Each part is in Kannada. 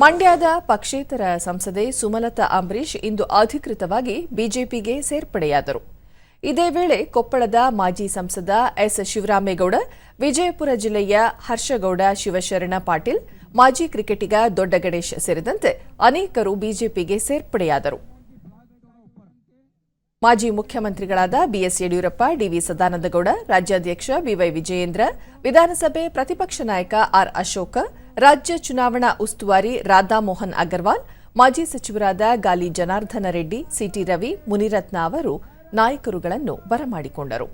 ಮಂಡ್ಯದ ಪಕ್ಷೇತರ ಸಂಸದೆ ಸುಮಲತಾ ಅಂಬರೀಶ್ ಇಂದು ಅಧಿಕೃತವಾಗಿ ಬಿಜೆಪಿಗೆ ಸೇರ್ಪಡೆಯಾದರು. ಇದೇ ವೇಳೆ ಕೊಪ್ಪಳದ ಮಾಜಿ ಸಂಸದ ಎಸ್ ಶಿವರಾಮೇಗೌಡ, ವಿಜಯಪುರ ಜಿಲ್ಲೆಯ ಹರ್ಷಗೌಡ ಶಿವಶರಣ ಪಾಟೀಲ್, ಮಾಜಿ ಕ್ರಿಕೆಟಿಗ ದೊಡ್ಡ ಗಣೇಶ್ ಸೇರಿದಂತೆ ಅನೇಕರು ಬಿಜೆಪಿಗೆ ಸೇರ್ಪಡೆಯಾದರು. ಮಾಜಿ ಮುಖ್ಯಮಂತ್ರಿಗಳಾದ ಬಿಎಸ್ ಯಡಿಯೂರಪ್ಪ, ಡಿವಿ ಸದಾನಂದಗೌಡ, ರಾಜ್ಯಾಧ್ಯಕ್ಷ ಬಿವೈ ವಿಜಯೇಂದ್ರ, ವಿಧಾನಸಭೆ ಪ್ರತಿಪಕ್ಷ ನಾಯಕ ಆರ್ ಅಶೋಕ ರಾಜ್ಯ ಚುನಾವಣಾ ಉಸ್ತುವಾರಿ ರಾಧಾಮೋಹನ್ ಅಗರ್ವಾಲ್ ಮಾಜಿ ಸಚಿವರಾದ ಗಾಲಿ ಜನಾರ್ದನ ರೆಡ್ಡಿ ಸಿಟಿ ರವಿ ಮುನಿರತ್ನ ಅವರು ನಾಯಕರುಗಳನ್ನು ಬರಮಾಡಿಕೊಂಡರು.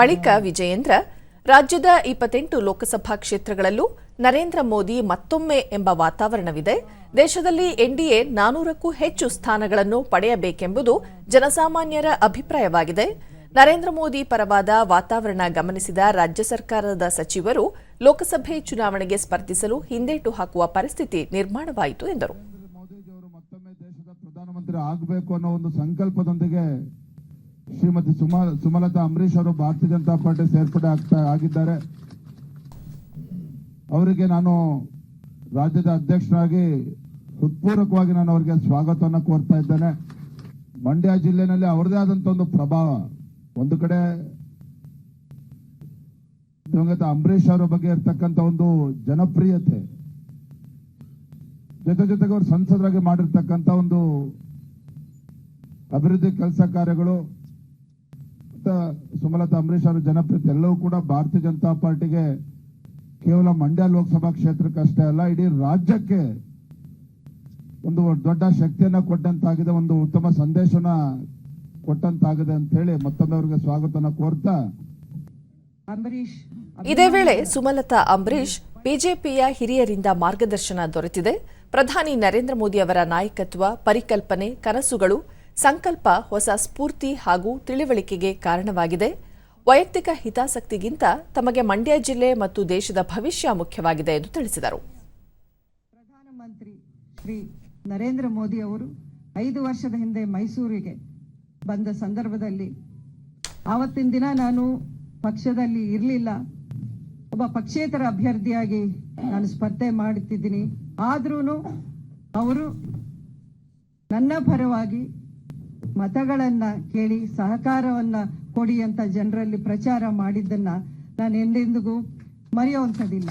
ಬಳಿಕ ವಿಜಯೇಂದ್ರ ರಾಜ್ಯದ ಇಪ್ಪತ್ತೆಂಟು ಲೋಕಸಭಾ ಕ್ಷೇತ್ರಗಳಲ್ಲೂ ನರೇಂದ್ರ ಮೋದಿ ಮತ್ತೊಮ್ಮೆ ಎಂಬ ವಾತಾವರಣವಿದೆ. ದೇಶದಲ್ಲಿ ಎನ್ಡಿಎ ನಾನೂರಕ್ಕೂ ಹೆಚ್ಚು ಸ್ಥಾನಗಳನ್ನು ಪಡೆಯಬೇಕೆಂಬುದು ಜನಸಾಮಾನ್ಯರ ಅಭಿಪ್ರಾಯವಾಗಿದೆ. ನರೇಂದ್ರ ಮೋದಿ ಪರವಾದ ವಾತಾವರಣ ಗಮನಿಸಿದ ರಾಜ್ಯ ಸರ್ಕಾರದ ಸಚಿವರು ಲೋಕಸಭೆ ಚುನಾವಣೆಗೆ ಸ್ಪರ್ಧಿಸಲು ಹಿಂದೇಟು ಹಾಕುವ ಪರಿಸ್ಥಿತಿ ನಿರ್ಮಾಣವಾಯಿತು ಎಂದರು. ಮತ್ತೊಮ್ಮೆ ದೇಶದ ಪ್ರಧಾನಮಂತ್ರಿ ಆಗಬೇಕು ಅನ್ನೋ ಒಂದು ಸಂಕಲ್ಪದೊಂದಿಗೆ ಶ್ರೀಮತಿ ಸುಮಾ, ಸುಮಲತಾ ಅಂಬರೀಶ್ ಅವರು ಭಾರತೀಯ ಜನತಾ ಪಾರ್ಟಿ ಸೇರ್ಪಡೆ ಆಗ್ತಾ ಆಗಿದ್ದಾರೆ. ಅವರಿಗೆ ನಾನು ರಾಜ್ಯದ ಅಧ್ಯಕ್ಷರಾಗಿ ಹೃತ್ಪೂರ್ವಕವಾಗಿ ನಾನು ಅವರಿಗೆ ಸ್ವಾಗತವನ್ನು ಕೋರ್ತಾ ಇದ್ದೇನೆ. ಮಂಡ್ಯ ಜಿಲ್ಲೆನಲ್ಲಿ ಅವರದೇ ಆದಂತ ಒಂದು ಪ್ರಭಾವ. ಒಂದು ಕಡೆ ದಿವಂಗತ ಅಂಬರೀಷ್ ಅವರ ಬಗ್ಗೆ ಇರ್ತಕ್ಕಂಥ ಒಂದು ಜನಪ್ರಿಯತೆ, ಜೊತೆ ಜೊತೆಗೆ ಅವರು ಸಂಸದರಾಗಿ ಮಾಡಿರ್ತಕ್ಕಂಥ ಒಂದು ಅಭಿವೃದ್ಧಿ ಕೆಲಸ ಕಾರ್ಯಗಳು ಸುಮಲತಾ ಅಂಬರೀಷ್ ಅವರ ಜನಪ್ರಿಯತೆ ಎಲ್ಲವೂ ಕೂಡ ಭಾರತೀಯ ಜನತಾ ಪಾರ್ಟಿಗೆ ಕೇವಲ ಮಂಡ್ಯ ಲೋಕಸಭಾ ಕ್ಷೇತ್ರಕ್ಕಷ್ಟೇ ಅಲ್ಲ, ಇಡೀ ರಾಜ್ಯಕ್ಕೆ ಒಂದು ದೊಡ್ಡ ಶಕ್ತಿಯನ್ನ ಕೊಟ್ಟಂತಾಗಿದೆ, ಒಂದು ಉತ್ತಮ ಸಂದೇಶನ ಕೊಟ್ಟಂತಾಗಿದೆ ಅಂತ ಹೇಳಿ ಮತ್ತೊಮ್ಮೆ ಅವರಿಗೆ ಸ್ವಾಗತನ ಕೋರ್ತಾ. ಅಂಬರೀಶ್ ಇದೇ ವೇಳೆ ಸುಮಲತಾ ಅಂಬರೀಶ್ ಬಿಜೆಪಿಯ ಹಿರಿಯರಿಂದ ಮಾರ್ಗದರ್ಶನ ದೊರೆತಿದೆ. ಪ್ರಧಾನಿ ನರೇಂದ್ರ ಮೋದಿ ಅವರ ನಾಯಕತ್ವ ಪರಿಕಲ್ಪನೆ ಕನಸುಗಳು ಸಂಕಲ್ಪ ಹೊಸ ಸ್ಫೂರ್ತಿ ಹಾಗೂ ತಿಳಿವಳಿಕೆಗೆ ಕಾರಣವಾಗಿದೆ. ವೈಯಕ್ತಿಕ ಹಿತಾಸಕ್ತಿಗಿಂತ ತಮಗೆ ಮಂಡ್ಯ ಜಿಲ್ಲೆ ಮತ್ತು ದೇಶದ ಭವಿಷ್ಯ ಮುಖ್ಯವಾಗಿದೆ ಎಂದು ತಿಳಿಸಿದರು. ಪ್ರಧಾನಮಂತ್ರಿ ಶ್ರೀ ನರೇಂದ್ರ ಮೋದಿ ಅವರು ಐದು ವರ್ಷದ ಹಿಂದೆ ಮೈಸೂರಿಗೆ ಬಂದ ಸಂದರ್ಭದಲ್ಲಿ ಆವತ್ತಿನ ದಿನ ನಾನು ಪಕ್ಷದಲ್ಲಿ ಇರಲಿಲ್ಲ. ಒಬ್ಬ ಪಕ್ಷೇತರ ಅಭ್ಯರ್ಥಿಯಾಗಿ ನಾನು ಸ್ಪರ್ಧೆ ಮಾಡುತ್ತಿದ್ದೀನಿ. ಆದ್ರೂ ಅವರು ನನ್ನ ಪರವಾಗಿ ಮತಗಳನ್ನ ಕೇಳಿ ಸಹಕಾರವನ್ನ ಕೊಡಿ ಅಂತ ಜನರಲ್ಲಿ ಪ್ರಚಾರ ಮಾಡಿದ್ದನ್ನ ನಾನು ಎಂದೆಂದಿಗೂ ಮರೆಯುವಂಥದ್ದಿಲ್ಲ.